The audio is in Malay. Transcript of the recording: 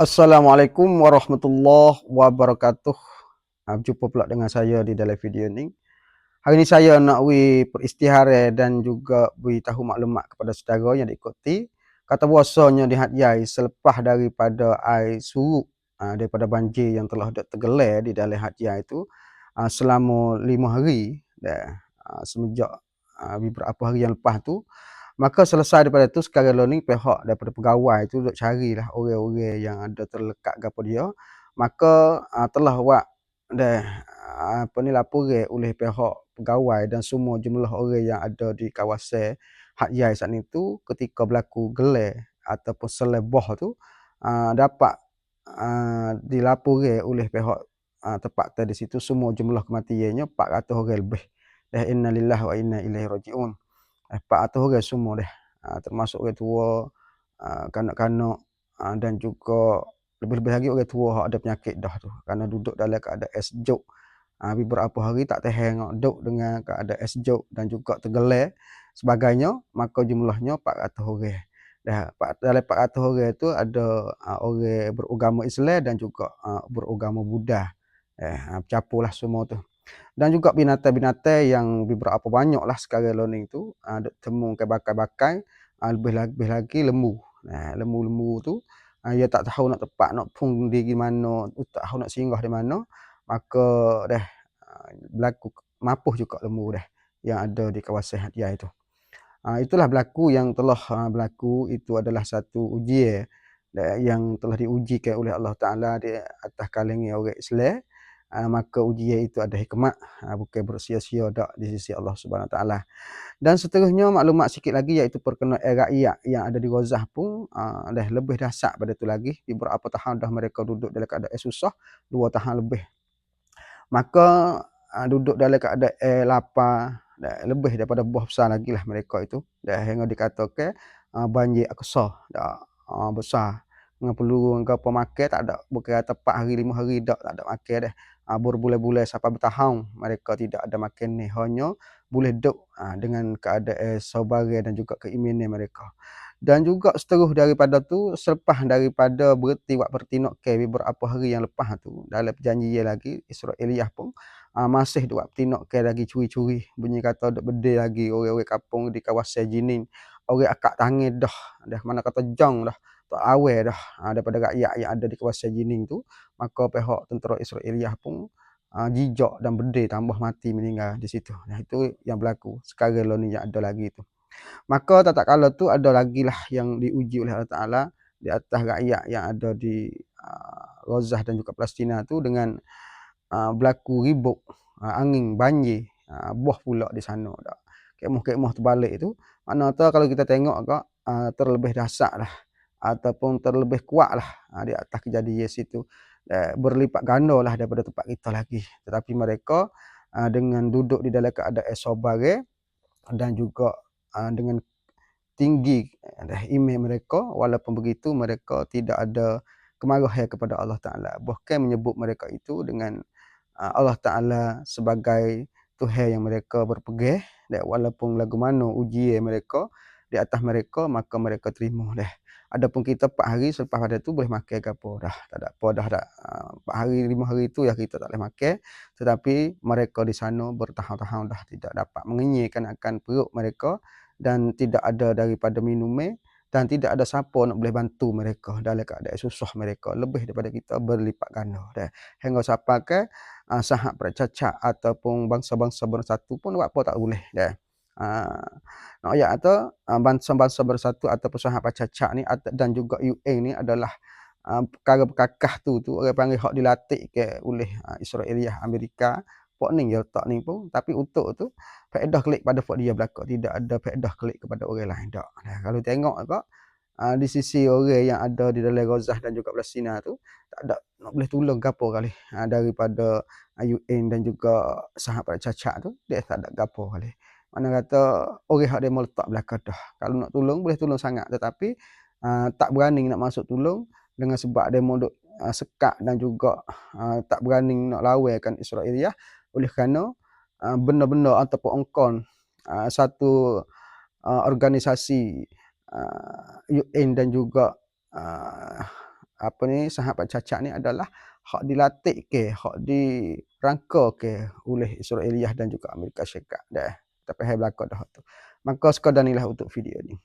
Assalamualaikum warahmatullahi wabarakatuh. Uh, berjumpa pula dengan saya di dalam video ni. Hari ni saya nak beri peristihara dan juga beri tahu maklumat kepada saudara yang diikuti. Kata puasanya di Hatyai selepas daripada air surut uh, daripada banjir yang telah tergelar di dalam Hatyai itu uh, selama lima hari semenjak beberapa hari yang lepas tu Maka selesai daripada itu sekarang ni pihak daripada pegawai tu duk carilah orang-orang yang ada terlekat gapo dia. Maka uh, telah buat dah uh, apa ni laporan oleh pihak pegawai dan semua jumlah orang yang ada di kawasan Hak Yai saat itu ketika berlaku gelar ataupun seleboh tu uh, dapat uh, dilaporkan oleh pihak uh, tempat di situ semua jumlah kematiannya 400 orang lebih. Dah innalillahi wa inna ilaihi rajiun 400 orang semua dah termasuk orang tua uh, kanak-kanak uh, dan juga lebih-lebih lagi orang tua yang ada penyakit dah tu. Kerana duduk dalam keadaan es jok. Uh, beberapa hari tak tahan duduk dengan keadaan es jok dan juga tergelar sebagainya maka jumlahnya 400 orang. Dah dalam 400 orang itu ada uh, orang beragama Islam dan juga uh, beragama Buddha. Eh uh, lah semua tu dan juga binatang-binatang yang beberapa banyak lah sekarang learning tu ada uh, temu ke bakai-bakai uh, lebih lagi, lebih lagi lembu. Nah lembu-lembu tu uh, dia tak tahu nak tepat nak pung di mana tak tahu nak singgah di mana maka dah berlaku mapuh juga lembu dah yang ada di kawasan Hatia itu itulah berlaku yang telah berlaku. Itu adalah satu ujian yang telah diujikan oleh Allah Ta'ala di atas kalangan orang Islam uh, maka ujian itu ada hikmat. Uh, bukan bersia-sia dak di sisi Allah Subhanahu Wa Taala. Dan seterusnya maklumat sikit lagi iaitu perkenaan rakyat yang ada di Gaza pun uh, dah lebih dahsyat pada tu lagi. Di beberapa tahun dah mereka duduk dalam keadaan susah dua tahun lebih. Maka uh, duduk dalam keadaan eh, lapar dah lebih daripada buah besar lagi lah mereka itu. Dah hingga dikatakan uh, banjir aksa dah uh, besar. Dengan peluru dengan apa makan tak ada. Bukan tepat hari lima hari dak tak ada makan dah uh, berbulan-bulan sampai bertahun mereka tidak ada makan ni. Hanya boleh duduk uh, dengan keadaan saudara dan juga keimanan mereka. Dan juga seterus daripada tu selepas daripada berhenti buat pertinok ke beberapa hari yang lepas tu dalam perjanjian lagi Israeliah pun uh, masih buat pertinok ke lagi curi-curi. Bunyi kata duk berdeh lagi orang-orang kampung di kawasan Jinin orang akak tangan dah. Dah mana kata jang dah. Tak awal dah. Uh, daripada rakyat yang ada di kawasan Jining tu maka pihak tentera Israeliah pun uh, jijak dan berdeh tambah mati meninggal di situ. Nah itu yang berlaku sekarang lo ni yang ada lagi tu. Maka tak tak kala tu ada lagi lah yang diuji oleh Allah Taala di atas rakyat yang ada di uh, Gaza dan juga Palestina tu dengan uh, berlaku ribut uh, angin banjir uh, buah pula di sana dah kemah-kemah terbalik tu mana tu kalau kita tengok agak uh, terlebih dahsyat lah ataupun terlebih kuat lah ha, di atas kejadian situ. Uh, berlipat ganda lah daripada tempat kita lagi. Tetapi mereka uh, dengan duduk di dalam keadaan sobare dan juga dengan tinggi uh, iman mereka walaupun begitu mereka tidak ada kemarahan kepada Allah Ta'ala. Bahkan menyebut mereka itu dengan Allah Ta'ala sebagai Tuhan yang mereka berpegah dan walaupun lagu mana ujian mereka di atas mereka maka mereka terima dah Adapun kita 4 hari selepas pada tu boleh makan ke apa dah. Tak ada apa dah dah. 4 hari 5 hari tu ya kita tak boleh makan. Tetapi mereka di sana bertahun-tahun dah tidak dapat mengenyihkan akan perut mereka dan tidak ada daripada minumnya dan tidak ada siapa nak boleh bantu mereka dalam keadaan susah mereka lebih daripada kita berlipat ganda dah hingga siapa ke uh, sahabat percacat ataupun bangsa-bangsa bersatu pun buat apa tak boleh dah Uh, nak ayat atau uh, bangsa-bangsa bersatu atau sahabat cacak ni dan juga UN ni adalah uh, perkara berkakah tu tu orang panggil hak dilatih ke oleh uh, Israeliah Amerika. Pok ni dia letak ni pun tapi untuk tu faedah klik pada pok dia belaka tidak ada faedah klik kepada orang lain tak nah, kalau tengok kok uh, di sisi orang yang ada di dalam Gaza dan juga Palestina tu tak ada nak boleh tolong gapo kali. Uh, daripada uh, UN dan juga sahabat cacak tu dia tak ada gapo kali. Mana kata orang hak dia mau letak belakang dah. Kalau nak tolong boleh tolong sangat. Tetapi uh, tak berani nak masuk tolong dengan sebab dia mau duk uh, sekat dan juga uh, tak berani nak lawankan Israeliah. Oleh kerana uh, benda-benda ataupun ongkon uh, satu uh, organisasi uh, UN dan juga uh, apa ni sahabat cacat ni adalah hak dilatih ke, hak dirangka ke oleh Israeliah dan juga Amerika Syarikat dah. Tak payah belaka dah tu. Maka sekadar inilah untuk video ni.